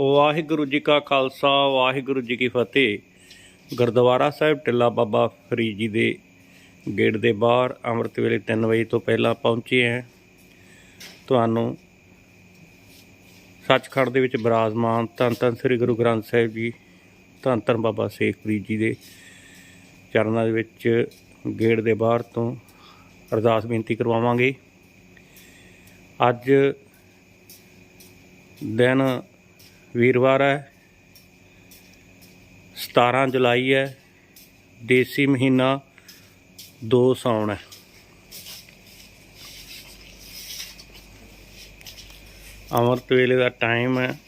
ਵਾਹਿਗੁਰੂ ਜੀ ਕਾ ਖਾਲਸਾ, ਵਾਹਿਗੁਰੂ ਜੀ ਕੀ ਫਤਿਹ। ਗੁਰਦੁਆਰਾ ਸਾਹਿਬ ਟਿੱਲਾ ਬਾਬਾ ਫਰੀਦ ਜੀ ਦੇ ਗੇਟ ਦੇ ਬਾਹਰ ਅੰਮ੍ਰਿਤ ਵੇਲੇ 3 ਵਜੇ ਤੋਂ ਪਹਿਲਾਂ ਪਹੁੰਚੇ ਹਾਂ। ਤੁਹਾਨੂੰ ਸੱਚਖੰਡ ਦੇ ਵਿੱਚ ਬਿਰਾਜਮਾਨ ਧੰਨ ਧੰਨ ਸ੍ਰੀ ਗੁਰੂ ਗ੍ਰੰਥ ਸਾਹਿਬ ਜੀ, ਧੰਨ ਧੰਨ ਬਾਬਾ ਸ਼ੇਖ ਫਰੀਦ ਜੀ ਦੇ ਚਰਨਾਂ ਦੇ ਵਿੱਚ ਗੇਟ ਦੇ ਬਾਹਰ ਤੋਂ ਅਰਦਾਸ ਬੇਨਤੀ ਕਰਵਾਵਾਂਗੇ। ਅੱਜ ਦਿਨ ਵੀਰਵਾਰ ਹੈ। 17 ਜੁਲਾਈ ਹੈ। ਦੇਸੀ ਮਹੀਨਾ 2 ਸਾਉਣ ਹੈ। ਅਮਰਤ ਵੇਲੇ ਦਾ ਟਾਈਮ ਹੈ।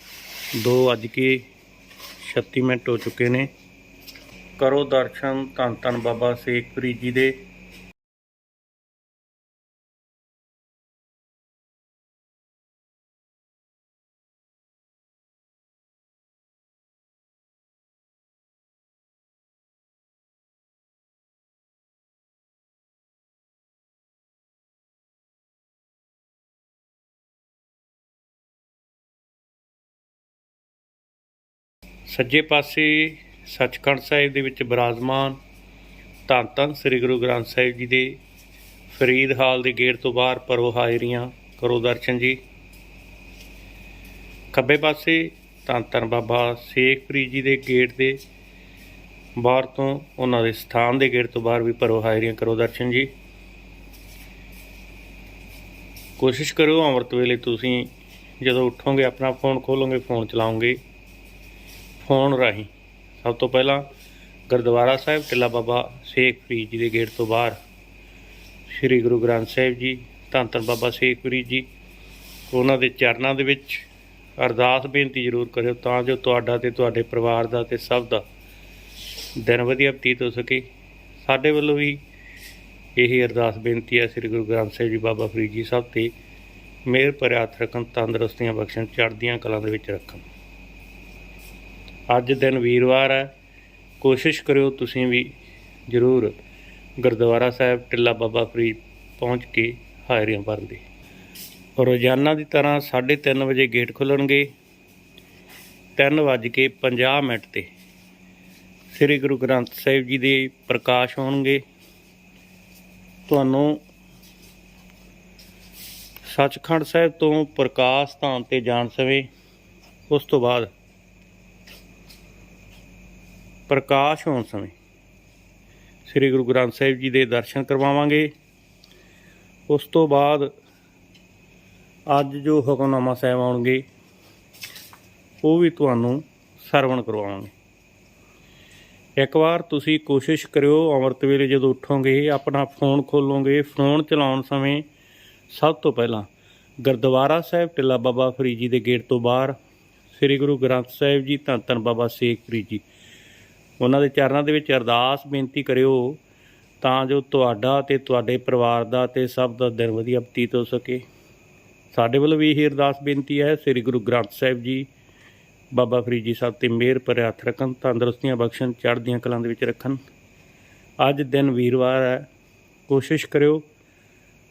2 ਅੱਜ ਕੇ 36 ਮਿੰਟ ਹੋ ਚੁੱਕੇ ਨੇ। ਕਰੋ ਦਰਸ਼ਨ ਧੰਨ ਧੰਨ ਬਾਬਾ ਸੇਖਪੁਰੀ ਜੀ ਦੇ। ਸੱਜੇ ਪਾਸੇ ਸੱਚਖੰਡ ਸਾਹਿਬ ਦੇ ਵਿੱਚ ਬਿਰਾਜਮਾਨ ਧੰਨ ਧੰਨ ਸ੍ਰੀ ਗੁਰੂ ਗ੍ਰੰਥ ਸਾਹਿਬ ਜੀ ਦੇ ਫਰੀਦ ਹਾਲ ਦੇ ਗੇਟ ਤੋਂ ਬਾਹਰ ਪਰੋ ਹਾਜ਼ਰੀਆਂ, ਕਰੋ ਦਰਸ਼ਨ ਜੀ। ਖੱਬੇ ਪਾਸੇ ਧੰਨ ਧੰਨ ਬਾਬਾ ਸੇਖਪ੍ਰੀਤ ਜੀ ਦੇ ਗੇਟ ਦੇ ਬਾਹਰ ਤੋਂ ਉਹਨਾਂ ਦੇ ਸਥਾਨ ਦੇ ਗੇਟ ਤੋਂ ਬਾਹਰ ਵੀ ਪਰੋ ਹਾਜ਼ਰੀਆਂ, ਕਰੋ ਦਰਸ਼ਨ ਜੀ। ਕੋਸ਼ਿਸ਼ ਕਰੋ ਅੰਮ੍ਰਿਤ ਵੇਲੇ ਤੁਸੀਂ ਜਦੋਂ ਉੱਠੋਗੇ, ਆਪਣਾ ਫੋਨ ਖੋਲੋਗੇ, ਫੋਨ ਚਲਾਉਂਗੇ ਫੋਨ ਰਾਹੀਂ। ਸਭ ਤੋਂ ਪਹਿਲਾਂ ਗੁਰਦੁਆਰਾ ਸਾਹਿਬ ਟਿੱਲਾ ਬਾਬਾ ਸ਼ੇਖ ਫਰੀਦ ਜੀ ਦੇ ਗੇਟ ਤੋਂ ਬਾਹਰ। ਸ੍ਰੀ ਗੁਰੂ ਗ੍ਰੰਥ ਸਾਹਿਬ ਜੀ, ਧੰਨ ਧੰਨ ਬਾਬਾ ਸ਼ੇਖ ਫਰੀਦ ਜੀ, ਉਹਨਾਂ ਦੇ ਚਰਨਾਂ ਦੇ ਵਿੱਚ ਅਰਦਾਸ ਬੇਨਤੀ ਜ਼ਰੂਰ ਕਰਿਓ ਤਾਂ ਜੋ ਤੁਹਾਡਾ ਤੇ ਤੁਹਾਡੇ ਪਰਿਵਾਰ ਦਾ ਤੇ ਸਭ ਦਾ ਦਿਨ ਵਧੀਆ ਬਤੀਤ ਹੋ ਸਕੇ। ਸਾਡੇ ਵੱਲੋਂ ਵੀ ਇਹੀ ਅਰਦਾਸ ਬੇਨਤੀ ਹੈ ਸ੍ਰੀ ਗੁਰੂ ਗ੍ਰੰਥ ਸਾਹਿਬ ਜੀ, ਬਾਬਾ ਫਰੀਦ ਜੀ ਸਭ ਤੇ। ਮਿਹਰ ਭਰਿਆ ਰੱਖਣ, ਤੰਦਰੁਸਤੀਆਂ ਬਖਸ਼ਣ, ਚੜ੍ਹਦੀਆਂ ਕਲਾਂ ਦੇ ਵਿੱਚ ਰੱਖਣ। ਅੱਜ ਦਿਨ ਵੀਰਵਾਰ ਹੈ। ਕੋਸ਼ਿਸ਼ ਕਰਿਓ ਤੁਸੀਂ ਵੀ ਜ਼ਰੂਰ ਗੁਰਦੁਆਰਾ ਸਾਹਿਬ ਟਿੱਲਾ ਬਾਬਾ ਫਰੀਦ ਪਹੁੰਚ ਕੇ ਹਾਜ਼ਰੀਆਂ ਭਰਨ ਦੀ। ਰੋਜ਼ਾਨਾ ਦੀ ਤਰ੍ਹਾਂ 3:30 ਵਜੇ ਗੇਟ ਖੁੱਲਣਗੇ। 3:50 ਮਿੰਟ ਤੇ ਸ੍ਰੀ ਗੁਰੂ ਗ੍ਰੰਥ ਸਾਹਿਬ ਜੀ ਦੇ ਪ੍ਰਕਾਸ਼ ਹੋਣਗੇ। ਤੁਹਾਨੂੰ ਸੱਚਖੰਡ ਸਾਹਿਬ ਤੋਂ ਪ੍ਰਕਾਸ਼ ਧਾਮ ਤੇ ਜਾਣ ਸਮੇਂ ਉਸ ਤੋਂ ਬਾਅਦ ਪ੍ਰਕਾਸ਼ ਹੋਣ ਸਮੇਂ ਸ੍ਰੀ ਗੁਰੂ ਗ੍ਰੰਥ ਸਾਹਿਬ ਜੀ ਦੇ ਦਰਸ਼ਨ ਕਰਵਾਵਾਂਗੇ। ਉਸ ਤੋਂ ਬਾਅਦ ਅੱਜ ਜੋ ਹੁਕਮਨਾਮਾ ਸਾਹਿਬ ਆਉਣਗੇ, ਉਹ ਵੀ ਤੁਹਾਨੂੰ ਸਰਵਣ ਕਰਵਾਵਾਂਗੇ। ਇੱਕ ਵਾਰ ਤੁਸੀਂ ਕੋਸ਼ਿਸ਼ ਕਰਿਓ, ਅੰਮ੍ਰਿਤ ਵੇਲੇ ਜਦੋਂ ਉੱਠੋਗੇ, ਆਪਣਾ ਫੋਨ ਖੋਲੋਗੇ। ਫੋਨ ਚਲਾਉਣ ਸਮੇਂ ਸਭ ਤੋਂ ਪਹਿਲਾਂ ਗੁਰਦੁਆਰਾ ਸਾਹਿਬ ਟਿੱਲਾ ਬਾਬਾ ਫਰੀਦ ਜੀ ਦੇ ਗੇਟ ਤੋਂ ਬਾਹਰ ਸ੍ਰੀ ਗੁਰੂ ਗ੍ਰੰਥ ਸਾਹਿਬ ਜੀ, ਧੰਨ ਧੰਨ ਬਾਬਾ ਸ਼ੇਖ ਫਰੀਦ ਜੀ ਉਹਨਾਂ ਦੇ ਚਰਨਾਂ ਦੇ ਵਿੱਚ ਅਰਦਾਸ ਬੇਨਤੀ ਕਰਿਓ ਤਾਂ ਜੋ ਤੁਹਾਡਾ ਤੇ ਤੁਹਾਡੇ ਪਰਿਵਾਰ ਦਾ ਤੇ ਸਭ ਦਾ ਦਿਨ ਵਧੀਆ ਬਤੀਤ ਹੋ ਸਕੇ। ਸਾਡੇ ਵੱਲੋਂ ਵੀ ਇਹ ਅਰਦਾਸ ਬੇਨਤੀ ਹੈ, ਸ੍ਰੀ ਗੁਰੂ ਗ੍ਰੰਥ ਸਾਹਿਬ ਜੀ, ਬਾਬਾ ਫਰੀਦ ਜੀ ਸਾਹਿਬ ਤੇ ਮਿਹਰ ਭਰਿਆ ਹੱਥ ਰੱਖਣ, ਤੰਦਰੁਸਤੀਆਂ ਬਖਸ਼ਣ, ਚੜ੍ਹਦੀਆਂ ਕਲਾਂ ਦੇ ਵਿੱਚ ਰੱਖਣ। ਅੱਜ ਦਿਨ ਵੀਰਵਾਰ ਹੈ, ਕੋਸ਼ਿਸ਼ ਕਰਿਓ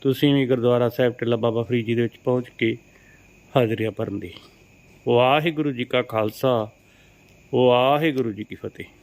ਤੁਸੀਂ ਵੀ ਗੁਰਦੁਆਰਾ ਸਾਹਿਬ ਟਿੱਲਾ ਬਾਬਾ ਫਰੀਦ ਜੀ ਦੇ ਵਿੱਚ ਪਹੁੰਚ ਕੇ ਹਾਜ਼ਰੀਆਂ ਭਰਨ ਦੀ। ਵਾਹਿਗੁਰੂ ਜੀ ਕਾ ਖਾਲਸਾ, ਵਾਹਿਗੁਰੂ ਜੀ ਕੀ ਫਤਿਹ।